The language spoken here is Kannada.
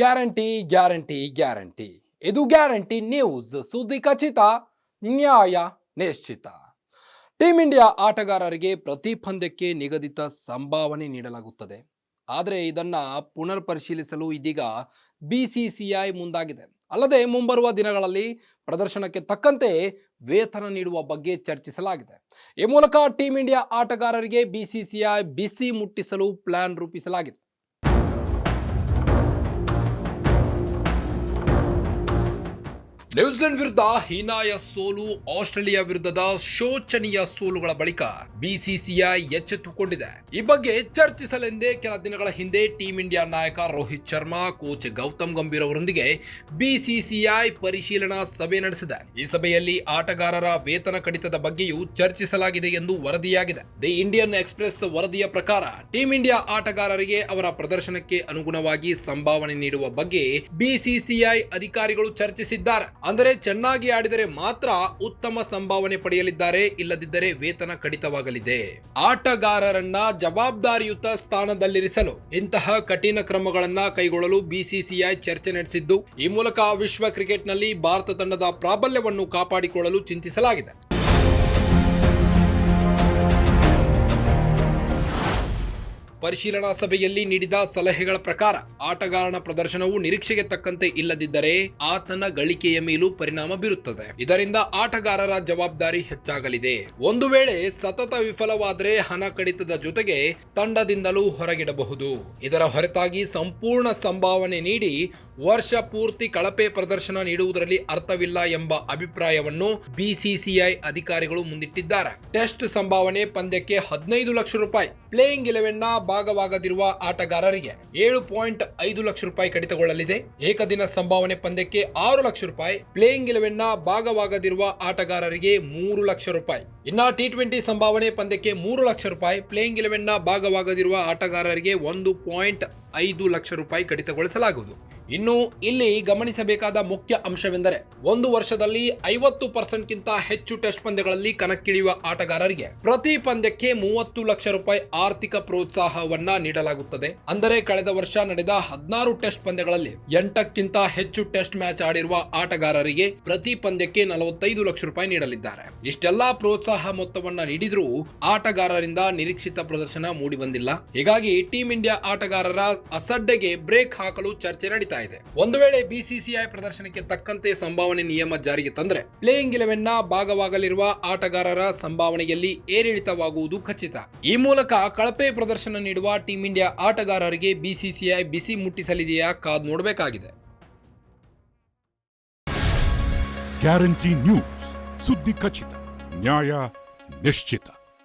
Guarantee guarantee guarantee. ಇದು ಗ್ಯಾರಂಟಿ ನ್ಯೂಸ್. ಸುದ್ದಿ ಖಚಿತ, ನ್ಯಾಯ ನಿಶ್ಚಿತ. ಟೀಂ ಇಂಡಿಯಾ ಆಟಗಾರರಿಗೆ ಪ್ರತಿ ಪಂದ್ಯಕ್ಕೆ ನಿಗದಿತ ಸಂಭಾವನೆ ನೀಡಲಾಗುತ್ತದೆ. ಆದರೆ ಇದನ್ನು ಪುನರ್ ಪರಿಶೀಲಿಸಲು ಇದೀಗ ಬಿಸಿಸಿಐ ಮುಂದಾಗಿದೆ. ಅಲ್ಲದೆ ಮುಂಬರುವ ದಿನಗಳಲ್ಲಿ ಪ್ರದರ್ಶನಕ್ಕೆ ತಕ್ಕಂತೆ ವೇತನ ನೀಡುವ ಬಗ್ಗೆ ಚರ್ಚಿಸಲಾಗಿದೆ. ಈ ಮೂಲಕ ಟೀಂ ಇಂಡಿಯಾ ಆಟಗಾರರಿಗೆ ಬಿಸಿಸಿಐ ಬಿಸಿ ಮುಟ್ಟಿಸಲು ಪ್ಲಾನ್ ರೂಪಿಸಲಾಗಿದೆ. ನ್ಯೂಜಿಲೆಂಡ್ ವಿರುದ್ಧ ಹೀನಾಯ ಸೋಲು, ಆಸ್ಟ್ರೇಲಿಯಾ ವಿರುದ್ಧದ ಶೋಚನೀಯ ಸೋಲುಗಳ ಬಳಿಕ ಬಿಸಿಸಿಐ ಎಚ್ಚೆತ್ತುಕೊಂಡಿದೆ. ಈ ಬಗ್ಗೆ ಚರ್ಚಿಸಲೆಂದೇ ಕೆಲ ದಿನಗಳ ಹಿಂದೆ ಟೀಂ ಇಂಡಿಯಾ ನಾಯಕ ರೋಹಿತ್ ಶರ್ಮಾ, ಕೋಚ್ ಗೌತಮ್ ಗಂಭೀರ್ ಅವರೊಂದಿಗೆ ಬಿಸಿಸಿಐ ಪರಿಶೀಲನಾ ಸಭೆ ನಡೆಸಿದೆ. ಈ ಸಭೆಯಲ್ಲಿ ಆಟಗಾರರ ವೇತನ ಕಡಿತದ ಬಗ್ಗೆಯೂ ಚರ್ಚಿಸಲಾಗಿದೆ ಎಂದು ವರದಿಯಾಗಿದೆ. ದಿ ಇಂಡಿಯನ್ ಎಕ್ಸ್ಪ್ರೆಸ್ ವರದಿಯ ಪ್ರಕಾರ, ಟೀಂ ಇಂಡಿಯಾ ಆಟಗಾರರಿಗೆ ಅವರ ಪ್ರದರ್ಶನಕ್ಕೆ ಅನುಗುಣವಾಗಿ ಸಂಭಾವನೆ ನೀಡುವ ಬಗ್ಗೆ ಬಿಸಿಸಿಐ ಅಧಿಕಾರಿಗಳು ಚರ್ಚಿಸಿದ್ದಾರೆ. ಅಂದರೆ ಚೆನ್ನಾಗಿ ಆಡಿದರೆ ಮಾತ್ರ ಉತ್ತಮ ಸಂಭಾವನೆ ಪಡೆಯಲಿದ್ದಾರೆ, ಇಲ್ಲದಿದ್ದರೆ ವೇತನ ಕಡಿತವಾಗಲಿದೆ. ಆಟಗಾರರನ್ನ ಜವಾಬ್ದಾರಿಯುತ ಸ್ಥಾನದಲ್ಲಿರಿಸಲು ಇಂತಹ ಕಠಿಣ ಕ್ರಮಗಳನ್ನ ಕೈಗೊಳ್ಳಲು ಬಿಸಿಸಿಐ ಚರ್ಚೆ ನಡೆಸಿದ್ದು, ಈ ಮೂಲಕ ವಿಶ್ವ ಕ್ರಿಕೆಟ್ನಲ್ಲಿ ಭಾರತ ತಂಡದ ಪ್ರಾಬಲ್ಯವನ್ನು ಕಾಪಾಡಿಕೊಳ್ಳಲು ಚಿಂತಿಸಲಾಗಿದೆ. ಪರಿಶೀಲನಾ ಸಭೆಯಲ್ಲಿ ನೀಡಿದ ಸಲಹೆಗಳ ಪ್ರಕಾರ ಆಟಗಾರನ ಪ್ರದರ್ಶನವು ನಿರೀಕ್ಷೆಗೆ ತಕ್ಕಂತೆ ಇಲ್ಲದಿದ್ದರೆ ಆತನ ಗಳಿಕೆಯ ಮೇಲೂ ಪರಿಣಾಮ ಬೀರುತ್ತದೆ. ಇದರಿಂದ ಆಟಗಾರರ ಜವಾಬ್ದಾರಿ ಹೆಚ್ಚಾಗಲಿದೆ. ಒಂದು ವೇಳೆ ಸತತ ವಿಫಲವಾದರೆ ಹಣ ಕಡಿತದ ಜೊತೆಗೆ ತಂಡದಿಂದಲೂ ಹೊರಗಿಡಬಹುದು. ಇದರ ಹೊರತಾಗಿ ಸಂಪೂರ್ಣ ಸಂಭಾವನೆ ನೀಡಿ ವರ್ಷ ಪೂರ್ತಿ ಕಳಪೆ ಪ್ರದರ್ಶನ ನೀಡುವುದರಲ್ಲಿ ಅರ್ಥವಿಲ್ಲ ಎಂಬ ಅಭಿಪ್ರಾಯವನ್ನು ಬಿಸಿಸಿಐ ಅಧಿಕಾರಿಗಳು ಮುಂದಿಟ್ಟಿದ್ದಾರೆ. ಟೆಸ್ಟ್ ಸಂಭಾವನೆ ಪಂದ್ಯಕ್ಕೆ ಹದಿನೈದು ಲಕ್ಷ ರೂಪಾಯಿ, ಪ್ಲೇಯಿಂಗ್ ಇಲೆವೆನ್ನ ಭಾಗವಾಗದಿರುವ ಆಟಗಾರರಿಗೆ ಏಳು ಪಾಯಿಂಟ್ ಐದು ಲಕ್ಷ ರೂಪಾಯಿ ಕಡಿತಗೊಳ್ಳಲಿದೆ. ಏಕದಿನ ಸಂಭಾವನೆ ಪಂದ್ಯಕ್ಕೆ ಆರು ಲಕ್ಷ ರೂಪಾಯಿ, ಪ್ಲೇಯಿಂಗ್ ಇಲೆವೆನ್ನ ಭಾಗವಾಗದಿರುವ ಆಟಗಾರರಿಗೆ ಮೂರು ಲಕ್ಷ ರೂಪಾಯಿ. ಇನ್ನ ಟಿ ಟ್ವೆಂಟಿ ಸಂಭಾವನೆ ಪಂದ್ಯಕ್ಕೆ ಮೂರು ಲಕ್ಷ ರೂಪಾಯಿ, ಪ್ಲೇಯಿಂಗ್ ಇಲೆವೆನ್ನ ಭಾಗವಾಗದಿರುವ ಆಟಗಾರರಿಗೆ ಒಂದು ಪಾಯಿಂಟ್ ಐದು ಲಕ್ಷ ರೂಪಾಯಿ ಕಡಿತಗೊಳಿಸಲಾಗುವುದು. ಇನ್ನು ಇಲ್ಲಿ ಗಮನಿಸಬೇಕಾದ ಮುಖ್ಯ ಅಂಶವೆಂದರೆ ಒಂದು ವರ್ಷದಲ್ಲಿ ಐವತ್ತು ಪರ್ಸೆಂಟ್ಗಿಂತ ಹೆಚ್ಚು ಟೆಸ್ಟ್ ಪಂದ್ಯಗಳಲ್ಲಿ ಕಣಕ್ಕಿಳಿಯುವ ಆಟಗಾರರಿಗೆ ಪ್ರತಿ ಪಂದ್ಯಕ್ಕೆ ಮೂವತ್ತು ಲಕ್ಷ ರೂಪಾಯಿ ಆರ್ಥಿಕ ಪ್ರೋತ್ಸಾಹವನ್ನ ನೀಡಲಾಗುತ್ತದೆ. ಅಂದರೆ ಕಳೆದ ವರ್ಷ ನಡೆದ ಹದಿನಾರು ಟೆಸ್ಟ್ ಪಂದ್ಯಗಳಲ್ಲಿ ಎಂಟಕ್ಕಿಂತ ಹೆಚ್ಚು ಟೆಸ್ಟ್ ಮ್ಯಾಚ್ ಆಡಿರುವ ಆಟಗಾರರಿಗೆ ಪ್ರತಿ ಪಂದ್ಯಕ್ಕೆ ನಲವತ್ತೈದು ಲಕ್ಷ ರೂಪಾಯಿ ನೀಡಲಿದ್ದಾರೆ. ಇಷ್ಟೆಲ್ಲಾ ಪ್ರೋತ್ಸಾಹ ಮೊತ್ತವನ್ನ ನೀಡಿದ್ರೂ ಆಟಗಾರರಿಂದ ನಿರೀಕ್ಷಿತ ಪ್ರದರ್ಶನ ಮೂಡಿ ಬಂದಿಲ್ಲ ಹೀಗಾಗಿ ಟೀಂ ಇಂಡಿಯಾ ಆಟಗಾರರ ಅಸಡ್ಡೆಗೆ ಬ್ರೇಕ್ ಹಾಕಲು ಚರ್ಚೆ ನಡೀತಾ ಇದೆ. ಒಂದು ವೇಳೆ ಬಿಸಿಸಿಐ ಪ್ರದರ್ಶನಕ್ಕೆ ತಕ್ಕಂತೆ ಸಂಭಾವನೆ ನಿಯಮ ಜಾರಿಗೆ ತಂದ್ರೆ ಪ್ಲೇಯಿಂಗ್ ಇಲೆವೆನ್ನ ಭಾಗವಾಗಲಿರುವ ಆಟಗಾರರ ಸಂಭಾವನೆಯಲ್ಲಿ ಏರಿಳಿತವಾಗುವುದು ಖಚಿತ. ಈ ಮೂಲಕ ಕಳಪೆ ಪ್ರದರ್ಶನ ನೀಡುವ ಟೀಂ ಇಂಡಿಯಾ ಆಟಗಾರರಿಗೆ ಬಿಸಿಸಿಐ ಬಿಸಿ ಮುಟ್ಟಿಸಲಿದೆಯಾ ಕಾದ್ ನೋಡಬೇಕಾಗಿದೆ. ಗ್ಯಾರಂಟಿ ನ್ಯೂಸ್ ಸುದ್ದಿ ಖಚಿತ, ನ್ಯಾಯ ನಿಶ್ಚಿತ.